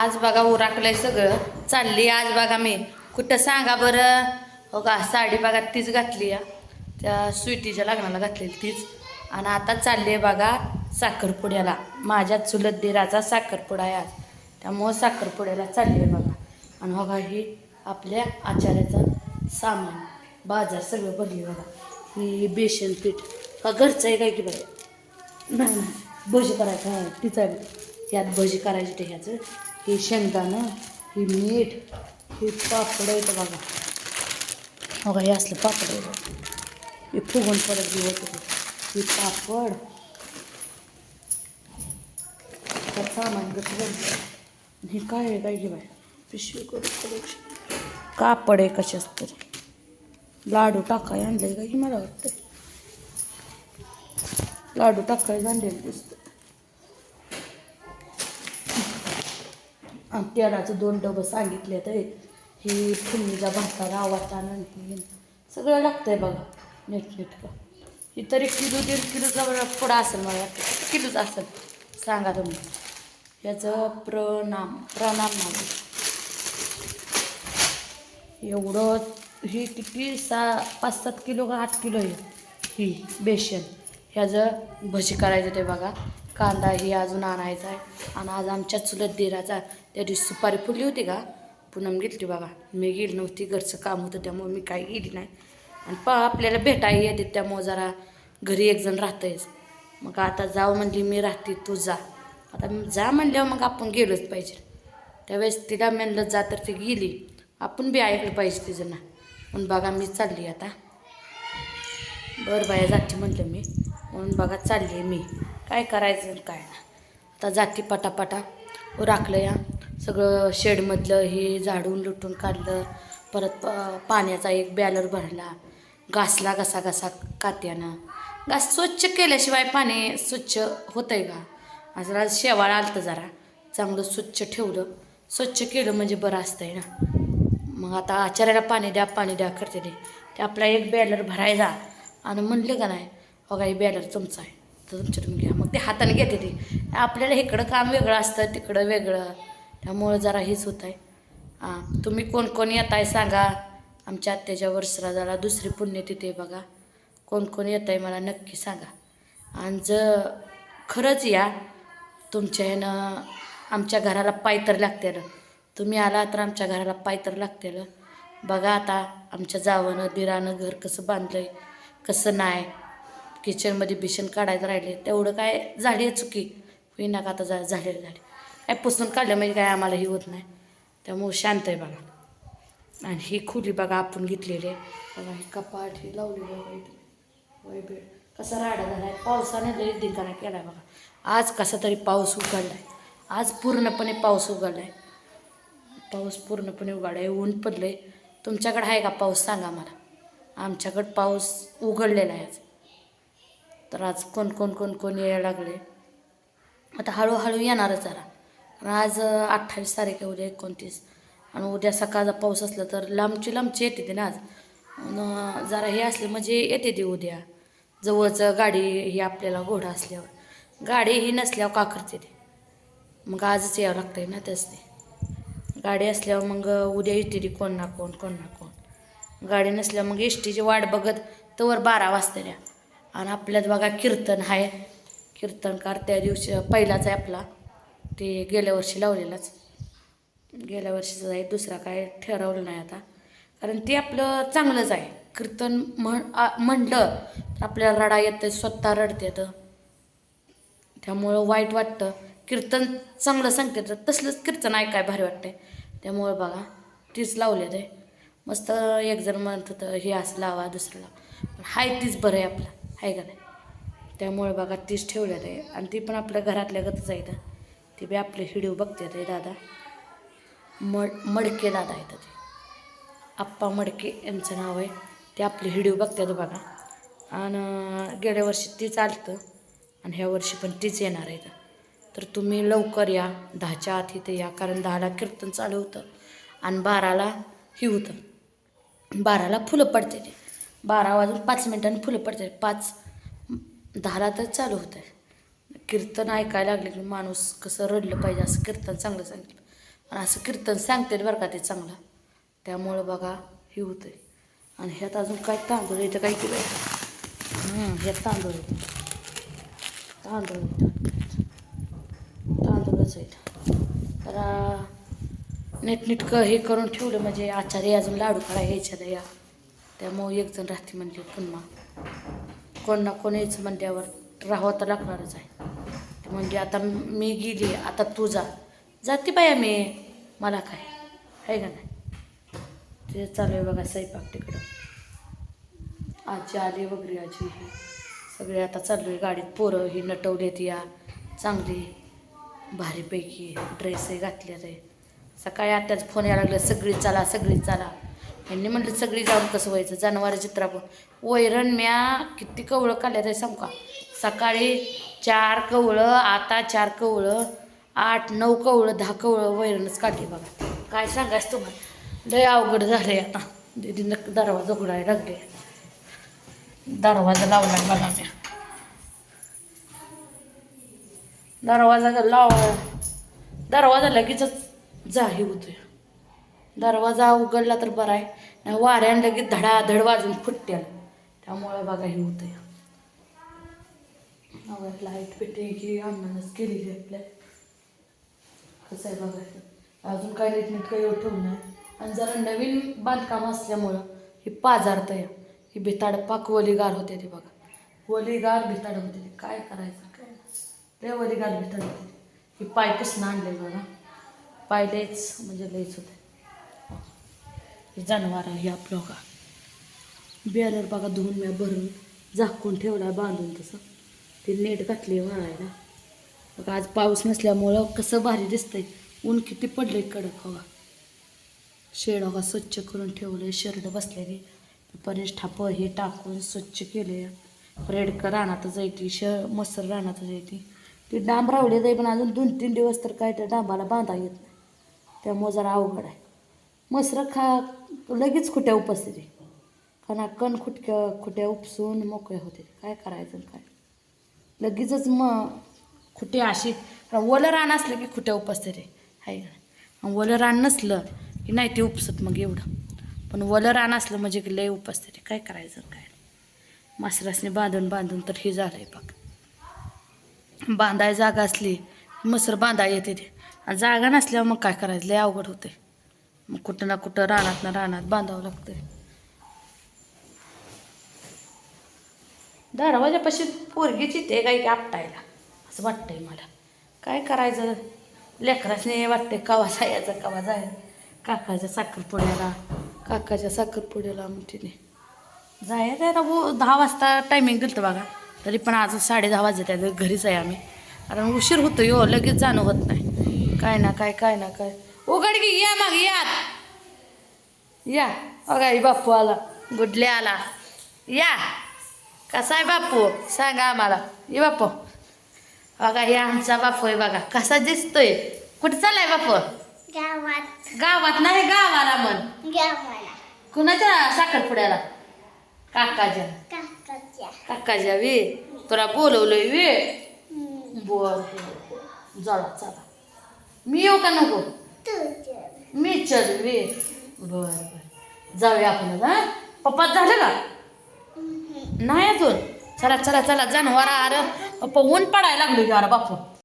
आज बघा उराकलंय सगळं. चालली आज बघा मी. कुठं सांगा बरं? हो का? साडी बघा तीच घातली या. त्या स्वीटीच्या लग्नाला घातलेली तीच. आणि आता चालली आहे बघा साखरपुड्याला. माझ्या चुलत दिराचा साखरपुडा आहे आज. त्यामुळं साखरपुड्याला चालली आहे बघा. आणि बघा ही आपल्या आचार्याचं सामान. बाजार सगळं भरली बघा. ही बेसन पीठ. का घरचं आहे काय की बघा नाही भजी करायचं हा तिचा यात भजी करायची ते ह्याचं. हे शेंगदाणं हे मीठ हे पापड येतं बघा. हो बघा हे असलं पापड आहे हे फुगून परत घेऊ होतं हे पापड. तर सामान कसं हे काय आहे काय घेवाय पिशवी करू कलेक्शन कापड आहे कशाच तरी. लाडू टाकाय आणलंय का की मला वाटतं. लाडू टाकाय आणलेलं दिसतं. तेलाचं दोन डबं सांगितले तर ही फुलणीचा भाताला वाटाणा आणि हे सगळं लागतंय बघा नीट नीट ही तरी किलो दीड किलोचा पुढं असेल मला किलोच असेल? सांगा तुम्ही. याचं प्रणाम प्रणाम नाव. एवढं ही किती? सा पाच सात किलो का आठ किलो आहे? ही बेसन. ह्याचं भजी करायचं ते बघा. कांदा ही अजून आणायचा आहे. आणि आज आमच्या चुलत दिराचा त्या दिवशी सुपारी फुलली होती का? पूनम घेतली बघा मी गेली नव्हती घरचं काम होतं त्यामुळे मी काही गेली नाही. आणि पा आपल्याला भेटायला येते त्यामुळं जरा घरी एक जण राहतंयच. मग आता जाऊ म्हणली मी राहते तू जा. आता जा म्हणल्यावर मग आपण गेलोच पाहिजे. त्यावेळेस तिला म्हणलं जा तर ती गेली. आपण बी ऐकलं पाहिजे तिचं ना म्हणून बघा मी चालली आता. बरं बाया जाते म्हटलं मी. म्हणून बघा चालली आहे मी. काय करायचं काय ना आता जाती पटापटा. राखलं या. सगळं शेडमधलं हे झाडून लुटून काढलं. परत प- पाण्याचा एक बॅलर भरला. घासला घसा घसा कात्यानं. घास स्वच्छ केल्याशिवाय पाणी स्वच्छ होतं आहे का? जरा आज शेवाळ आलतं जरा. चांगलं स्वच्छ ठेवलं. स्वच्छ केलं म्हणजे बरं असतंय ना. मग आता आचार्याला पाणी द्या पाणी द्या करते ते आपला एक बॅलर भरायचा आणि म्हणलं का नाही बघा काही बॅलर तुमचा आहे. तर तुमच्या घ्या. मग ते हाताने घेते ते. आपल्याला इकडं काम वेगळं असतं तिकडं वेगळं. त्यामुळं जरा हेच होत आहे हां तुम्ही कोण कोण येत आहे सांगा. आमच्या आत्याच्या वर्षराजाला दुसरी पुण्यतिथी तिथे बघा. कोण कोण येत आहे मला नक्की सांगा. आणि जर खरंच या तुमच्या ह्यानं आमच्या घराला पाय तर लागतेल. तुम्ही आला तर आमच्या घराला पाय तर लागतेल. बघा आता आमच्या जावानं दिरानं घर कसं बांधलं आहे कसं नाही. किचनमध्ये बिशन काढायचं राहिले. तेवढं काय झाली आहे चुकी. विना का आता जा झालेलं झाले. काय पुसून काढलं म्हणजे काय आम्हाला ही होत नाही. त्यामुळं शांत आहे बघा. आणि ही खुली बघा आपण घेतलेली आहे. बघा ही कपाट ही लावली आहे बघा इथे. वय कसा राडा झाला आहे पावसाने लई धिंगाणा केला आहे बघा. आज कसा तरी पाऊस उघडला आहे आज पूर्णपणे पाऊस उघडला आहे पाऊस पूर्णपणे उघडला आहे ऊन पडलं आहे तुमच्याकडं आहे का पाऊस सांगा मला. आमच्याकडं पाऊस उघडलेला आहे आज. तर आज कोण कोण कोण कोण यायला लागले? आता हळूहळू येणारच जरा. आज अठ्ठावीस तारीख आहे उद्या एकोणतीस. आणि उद्या सकाळचा पाऊस असला तर लांबची लांबची येते ते ना आज. जरा हे असले म्हणजे येते ती उद्या. जवळचं गाडी ही आपल्याला घोडा असल्यावर. गाडी ही नसल्यावर का करते ते? मग आजच यावं लागतंय ना त्यासने गाडी असल्यावर मग उद्या येते ती कोण ना कोण कोण ना कोण. गाडी नसल्यावर मग एस टीची वाट बघत तवर बारा वाजता आणि आपल्यात बघा कीर्तन आहे कीर्तनकार त्या दिवशी पहिलाच आहे आपला. ते गेल्या वर्षी लावलेलाच. गेल्या वर्षीचं आहे दुसरा काय ठरवलं नाही आता. कारण ते आपलं चांगलंच आहे. कीर्तन म्हण म्हणलं तर आपल्याला रडा येतं स्वतः रडते येतं त्यामुळं वाईट वाटतं. कीर्तन चांगलं सांगते तर तसलंच कीर्तन ऐकाय भारी वाटतंय. त्यामुळं बघा तीच लावले ते. मस्त एक जण म्हणत होतं हे असं लावा दुसरं लावा. पण हाय तीच बरं आहे आपलं. आहे का नाही? त्यामुळे बघा तीच ठेवल्यात आहे. आणि ती पण आपल्या घरातल्या गतच आहे ती बी आपले हिडीव बघतात आहे दादा. मड मडके दादा आहेत ते. आप्पा मडके यांचं नाव आहे. ते आपले हिडीव बघतात बघा. आणि गेल्या वर्षी तीच आलतं. आणि ह्या वर्षी पण तीच येणार आहे तर तुम्ही लवकर या. दहाच्या आत इथे या. कारण दहाला कीर्तन चालू होतं. आणि बाराला ही होतं. बाराला फुलं पडते ते. बारा वाजून पाच मिनिटांनी फुलं पडतात. पाच दहाला तर चालू होतं कीर्तन ऐकायला लागले की माणूस कसं रडलं पाहिजे असं कीर्तन चांगलं सांगितलं. आणि असं कीर्तन सांगते बरं का ते चांगलं. त्यामुळं बघा हे होतंय. आणि ह्यात अजून काय तांदूळ येतं काय की ह्यात तांदूळ येतं तांदूळ. येतं तांदूळच आहेत. तर नीटनीटकं हे करून ठेवलं म्हणजे आचार्य अजून लाडू खडा ह्याच्या या. त्यामुळं एकजण राहते म्हणली पुन्हा कोण ना कोण यायचं म्हणल्यावर राहावं तर लागणारच आहे. म्हणजे आता मी गेली आता तू जा. जाते बाया मी. मला काय? आहे का नाही? ते चालू आहे बघा स्वयंपाक तिकडं. आजी आली वगैरे आजी. ही सगळे आता चालू आहे गाडीत. पोरं ही नटवलेत या. चांगली भारीपैकी ड्रेसही घातले आहे. सकाळी आत्याच फोन यायला लागला सगळी चला सगळी चला. यांनी म्हटलं सगळी जाऊन कसं व्हायचं? जनावर चित्रा पण वैरण म्या किती कवळं काढल्या आहे सांगू का? सकाळी चार कवळं आता चार कवळं आठ नऊ कवळं दहा कवळं वैरणच काढली बघा. काय सांगायचं तुम्हाला? लय अवघड झालं आता. दिदीनं दरवाजा उघडायला लागले. दरवाजा लावला बघा म्या दरवाजा लाव. दरवाजा लगेचच जाही होतोय. दरवाजा उघडला तर बरा आहे. नाही वाऱ्यानं लगेच धडाधड वाजून फुटत्या त्यामुळे बघा हे होतंय. लाइट पेटी की अण्णानंच केलेली आहे आपल्या. कसं आहे बघा अजून काय नीट नीट काही ठेवून नाही आणि जरा नवीन बांधकाम असल्यामुळं ही पाजारतं आहे ही भिताड पाक वलीगार होते ते बघा. वलीगार भिताड होते ते. काय करायचं काय नाही. लय वलीगार भिताड होते ही पाय कसं आणले बघा. पाय लयच म्हणजे लयच होते हे जनावर आहे आपलं का? बियालर बघा धुवून म्या भरून झाकून ठेवला बांधून तसं. ते नेट घातले वाळायला. बघा आज पाऊस नसल्यामुळं कसं भारी दिसतंय. ऊन किती पडलंय कडक हवा शेड हवा स्वच्छ करून ठेवलंय शर्ट बसलेली परेश ठाप हे टाकून स्वच्छ केले रेडकं रानातच जायती श मसर रानातच जायती ती डांब रावली जाई पण अजून दोन तीन दिवस तर काय त्या डांबाला बांधा येत नाही. त्यामुळं जरा अवघड आहे. मसरं खा लगेच खुट्या उपसते कारण कण खुटक्या खुट्या उपसून मोकळ्या होते काय करायचं काय? लगेचच मग खुटे अशी ओलं रान असलं की खुट्या उपसते रे आहे का ओलं रान नसलं की नाही ते उपसत मग एवढं. पण ओलं रान असलं म्हणजे की लय उपसते रे काय करायचं काय? मसरासने बांधून बांधून तर हे झालंय बघ. बांधाय जागा असली मसर बांधाय येते ते. आणि जागा नसल्यावर मग काय करायचं? लय अवघड होते मग कुठं ना कुठं रानात ना रानात बांधावं लागतं दरवाजापाशी पोरगीची ते काही आपटायला? असं वाटतंय मला. काय करायचं? लेकरासने वाटतंय कवा जायचं कवा जाय काकाच्या साखरपुड्याला काकाच्या साखरपुड्याला मग तिने जायचं आहे ना दहा वाजता टायमिंग दिलं होतं बघा. तरी पण आज साडे दहा वाजत आहे घरीच आहे आम्ही. कारण उशीर होतो यो हो, लगेच जाणं होत नाही. काय ना काय काय ना काय. उघड की या मग या. या. बघा ही बापू आला. गुडले आला. या. कसा आहे बापू सांगा आम्हाला. ये बापू बघा हे आमचा बापू आहे बघा. कसा दिसतोय? कुठं चाललाय बापू गावात. गावात नाही गावाला गावाला. कुणाच्या साखरपुड्याला? काकाच्या. काकाच्या. काकाच्या वे. तुला बोलवलंय वे. बर चला चला. मी येऊ का नको? मी चल वे बर बर. जाऊया आपण हा? पप्पा झालं का? नाही अजून. चला चला चला. जनावर अरे ऊन पडायला लागलो की अरे बापू.